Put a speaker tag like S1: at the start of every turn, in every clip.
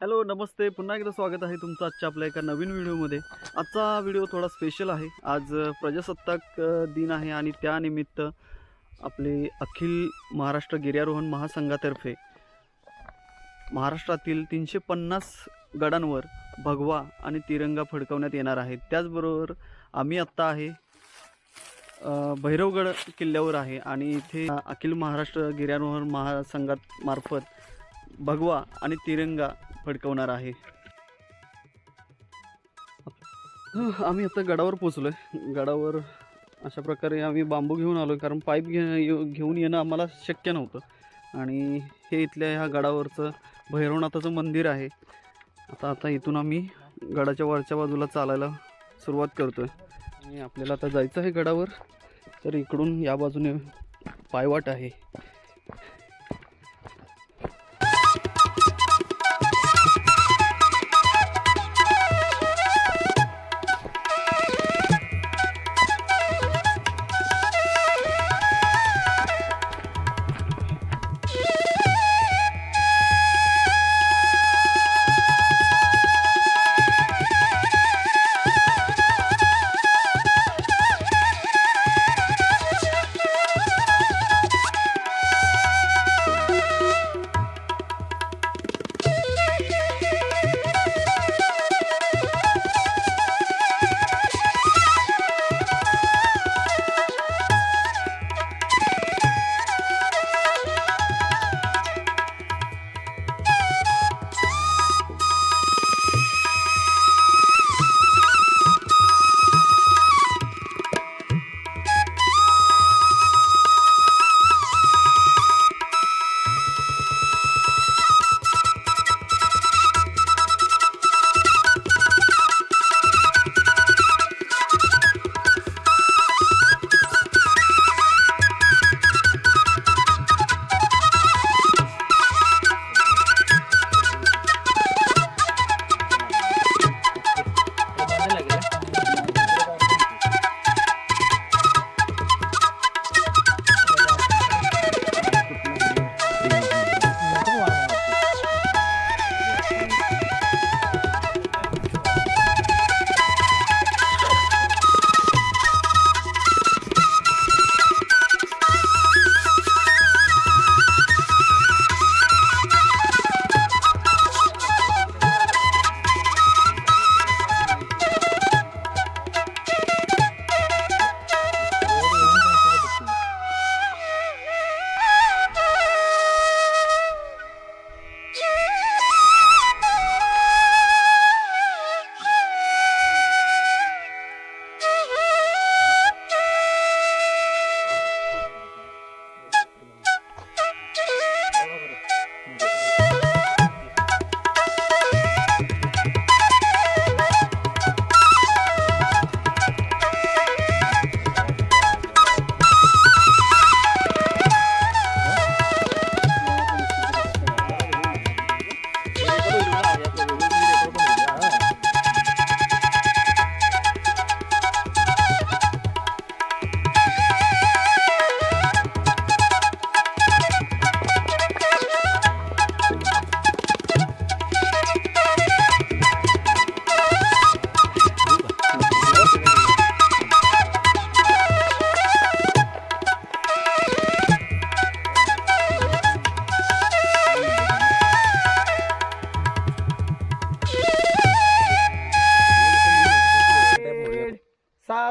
S1: Hello नमस्ते. पुन्हा एकदा स्वागत आहे तुमचं आजच्या आपल्या एका नवीन व्हिडिओमध्ये. आजचा व्हिडिओ थोडा स्पेशल आहे. आज प्रजासत्ताक दिन आहे आणि त्यानिमित्त आपले अखिल महाराष्ट्र गिर्यारोहण महासंघातर्फे महाराष्ट्रातील तीनशे पन्नास गडांवर भगवा आणि तिरंगा फडकवण्यात येणार आहे. त्याचबरोबर आम्ही आत्ता आहे भैरवगड किल्ल्यावर आहे आणि इथे अखिल महाराष्ट्र गिर्यारोहण महासंघात मार्फत भगवा आणि तिरंगा फडकवणार आहे. आम्ही आता गडावर पोचलोय गडावर अशा प्रकारे आम्ही बांबू घेऊन आलो कारण पाईप घे घेऊन येणं आम्हाला शक्य नव्हतं. आणि हे इथल्या ह्या गडावरचं भैरवनाथाचं मंदिर आहे. आता आता इथून आम्ही गडाच्या वरच्या बाजूला चालायला सुरुवात करतोय. आणि आपल्याला आता जायचं आहे गडावर तर इकडून या बाजूने पायवाट आहे.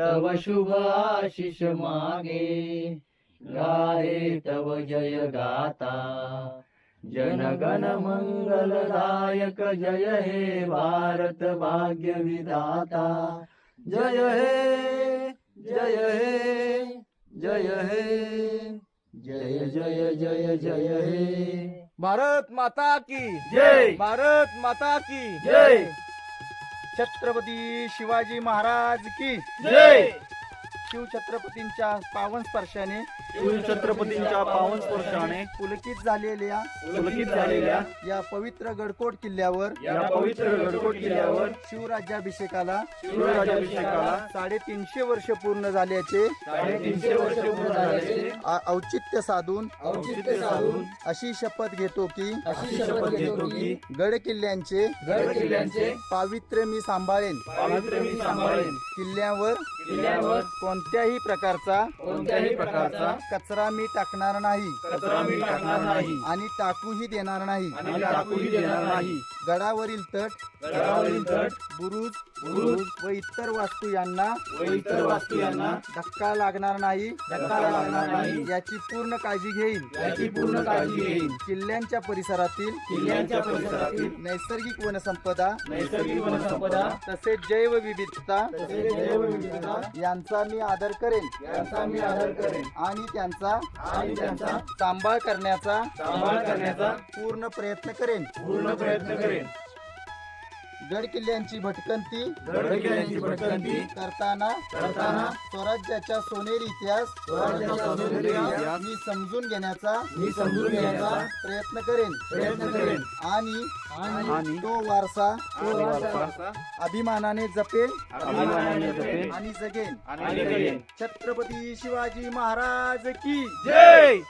S2: तव शुभ आशिष मागे। गाये तव जय गाता। जनगण मंगलदायक जय हे भारत भाग्य विधाता। जय हे जय हे जय हे जय जय जय जय हे।
S3: भारत माता की।
S2: जय.
S3: भारत माता की।
S2: जय.
S3: छत्रपती शिवाजी महाराज की
S2: जय!
S3: शिवछत्रपतींच्या पावन स्पर्शाने
S2: छत्रपतींच्या पावन स्पर्शाने
S3: पुलकित झालेल्या
S2: पुलकित झालेल्या
S3: या पवित्र गडकोट किल्ल्यावर
S2: या पवित्र गडकोट किल्ल्यावर
S3: शिवराज्याभिषेकाला
S2: शिवराज्याभिषेकाला
S3: साडेतीनशे वर्ष पूर्ण झाल्याचे
S2: साडेतीनशे वर्ष पूर्ण झाल्याचे
S3: आ- औचित्य साधून
S2: औचित्य साधून
S3: अशी शपथ घेतो की
S2: अशी शपथ घेतो की
S3: गड किल्ल्यांचे
S2: गड किल्ल्यांचे
S3: पावित्र्य मी सांभाळेन.
S2: पावित्र्य मी सांभाळेन.
S3: किल्ल्यावर
S2: किल्ल्यावर
S3: कोणत्याही प्रकारचा
S2: कोणत्याही प्रकारचा
S3: कचरा मी टाकणार नाही.
S2: कचरा मी टाकणार नाही.
S3: आणि टाकूही देणार नाही.
S2: आणि टाकूही देणार नाही.
S3: गडावरील तट
S2: गडावरील तट
S3: बुरुज
S2: बुरुज
S3: व इतर वास्तू यांना
S2: व इतर वास्तू यांना
S3: धक्का लागणार नाही.
S2: धक्का लागणार नाही.
S3: याची पूर्ण काळजी घेईल
S2: याची पूर्ण काळजी घेईन.
S3: किल्ल्यांच्या परिसरातील
S2: किल्ल्यांच्या परिसरातील
S3: नैसर्गिक वनसंपदा
S2: नैसर्गिक वनसंपदा
S3: तसेच जैवविविधता
S2: तसेच जैवविविधता
S3: यांचा मी आदर करेन.
S2: यांचा मी आदर करेन.
S3: आणि त्यांचा
S2: आणि त्यांचा
S3: सांभाळ करण्याचा
S2: सांभाळ करण्याचा
S3: पूर्ण प्रयत्न करेन.
S2: पूर्ण प्रयत्न करेन. गड किल्ल्यांची भटकंती
S3: करताना
S2: करताना
S3: स्वराज्याच्या सोनेरी इतिहास
S2: स्वराज्याचा सोनेरी इतिहास
S3: मी समजून घेण्याचा
S2: मी समजून घेण्याचा
S3: प्रयत्न करेन.
S2: प्रयत्न करेन.
S3: आणि
S2: आणि
S3: तो वारसा
S2: तो वारसा
S3: अभिमानाने जपेन
S2: अभिमानाने जपेन
S3: आणि जगेन.
S2: आणि जगेन.
S3: छत्रपती शिवाजी महाराज की
S2: जय!